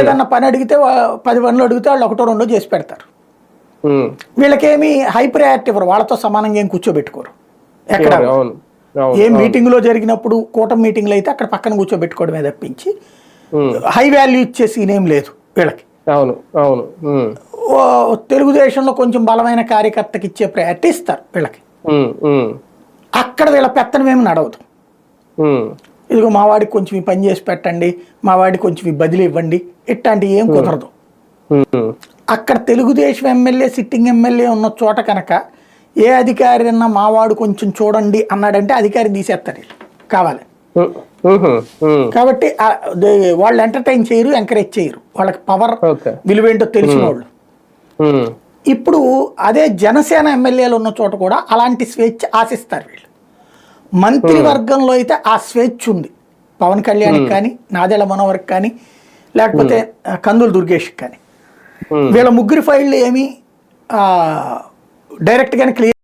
ఏదన్నా పని అడిగితే పది పనులు అడిగితే వాళ్ళు ఒకటో రెండో చేసి పెడతారు. వీళ్ళకేమి హై ప్రయారిటీ ఇవ్వరు. వాళ్ళతో సమానంగా ఏం కూర్చోబెట్టుకోరు. ఎక్కడ? ఏ మీటింగ్లో జరిగినప్పుడు కూటమి మీటింగ్లు అయితే అక్కడ పక్కన కూర్చోబెట్టుకోవడమే తప్పించి. హై వాల్యూ ఇచ్చే సీన్ ఏం లేదు వీళ్ళకి. అవును. అవును. తెలుగుదేశంలో కొంచెం బలమైన కార్యకర్తకి ఇచ్చే ప్రయారిటీ ఇస్తారు వీళ్ళకి. అక్కడ వీళ్ళ పెత్తనం ఏమి నడవదు. ఇదిగో మా వాడికి కొంచెం ఈ పని చేసి పెట్టండి మా వాడికి కొంచెం ఈ బదిలీ ఇవ్వండి ఇట్లాంటివి ఏం కుదరదు. అక్కడ తెలుగుదేశం ఎమ్మెల్యే సిట్టింగ్ ఎమ్మెల్యే ఉన్న చోట కనుక ఏ అధికారి అన్నా మావాడు కొంచెం చూడండి అన్నాడంటే అధికారి తీసేస్తారు. కావాలి. కాబట్టి వాళ్ళు ఎంటర్టైన్ చేయరు ఎంకరేజ్ చేయరు వాళ్ళకి పవర్ విలువేంటో తెలిసిన వాళ్ళు. ఇప్పుడు అదే జనసేన ఎమ్మెల్యేలు ఉన్న చోట కూడా అలాంటి స్వేచ్ఛ ఆశిస్తారు వీళ్ళు మంత్రివర్గంలో అయితే ఆ స్వేచ్ఛ ఉంది. పవన్ కళ్యాణ్కి కానీ నాదెళ్ళ మనోహర్కి కానీ లేకపోతే కందులు దుర్గేష్కి కానీ. వీళ్ళ ముగ్గురి ఫైళ్ళు ఏమి డైరెక్ట్గానే క్లియర్